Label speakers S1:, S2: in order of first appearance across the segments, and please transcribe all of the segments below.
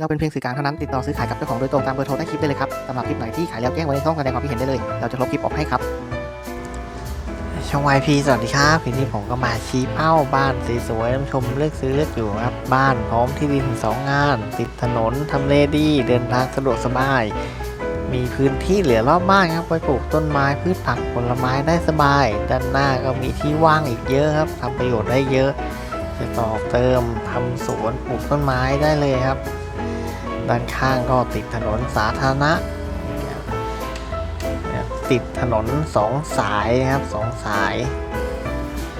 S1: เราเป็นเพียงสื่อกลางเท่านั้นติดต่อซื้อขายกับเจ้าของโดยตรงตามเบอร์โทรใต้คลิปได้เลยครับสำหรับคลิปไหนที่ขายแล้วแจ้งไว้ในช่องแสดงความคิดเห็นได้เลย เราจะลบคลิปออกให้ครับ
S2: ช่อง YP สวัสดีครับทีนี้ผมก็มาชี้เป้าบ้านสวยๆท่านชมเลือกซื้อเลือกอยู่ครับ บ้านพร้อมที่ดินสองงาน ติดถนนทำเลดี เดินทางสะดวกสบาย มีพื้นที่เหลือรอบบ้านครับไว้ปลูกต้นไม้พืชผักผลไม้ได้สบาย ด้านหน้าก็มีที่ว่างอีกเยอะครับทำประโยชน์ได้เยอะจะต่อเติมทำสวนปลูกต้นไม้ได้เลยครับ ด้านข้างก็ติดถนนสาธารณะติดถนนสองสายครับสองสาย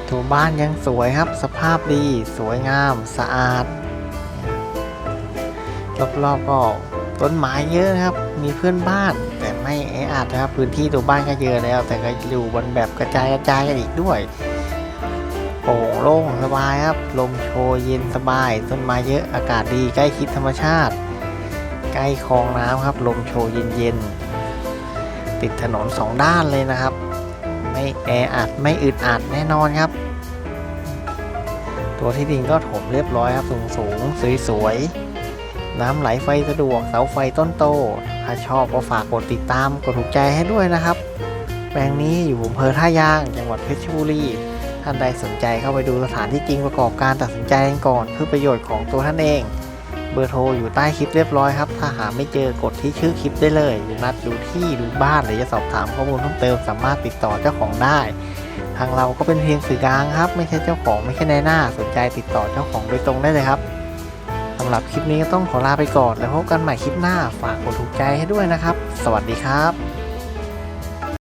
S2: ตัวบ้านยังสวยครับสภาพดีสวยงามสะอาดรอบๆก็ต้นไม้เยอะครับ มีเพื่อนบ้านแต่ไม่แออัดนะครับพื้นที่ตัวบ้านก็เยอะแล้ว แต่ก็อยู่บนแบบกระจายกระจายกันอีกด้วยโปร่งโล่งสบายครับลมโชยเย็นสบาย ต้นไม้เยอะอากาศดีใกล้ชิดธรรมชาติ ใกล้คลองน้ำครับ ลมโชยเย็นๆ ติดถนนสองด้านเลยนะครับ ไม่แออัดไม่อึดอัดแน่นอนครับ ตัวที่ดินก็ถมเรียบร้อยครับ สูงสูงสวยๆ น้ำไหลไฟสะดวกเสาไฟต้นโต ถ้าชอบก็ฝากกดติดตามกดถูกใจให้ด้วยนะครับ แปลงนี้อยู่อำเภอท่ายางจังหวัดเพชรบุรีท่านใดสนใจเข้าไปดูสถานที่จริงประกอบการตัดสินใจกันก่อน เพื่อประโยชน์ของตัวท่านเอง เบอร์โทรอยู่ใต้คลิปเรียบร้อยครับ ถ้าหาไม่เจอกดที่ชื่อคลิปได้เลยหรือนัดดูที่ดูบ้านหรือจะสอบถามข้อมูลเพิ่มเติมสามารถติดต่อเจ้าของได้ ทางเราก็เป็นเพียงสื่อกลางครับ ไม่ใช่เจ้าของไม่ใช่นายหน้า สนใจติดต่อเจ้าของโดยตรงได้เลยครับสำหรับคลิปนี้ก็ต้องขอลาไปก่อนแล้วพบกันใหม่คลิปหน้าฝากกดถูกใจให้ด้วยนะครับ สวัสดีครับ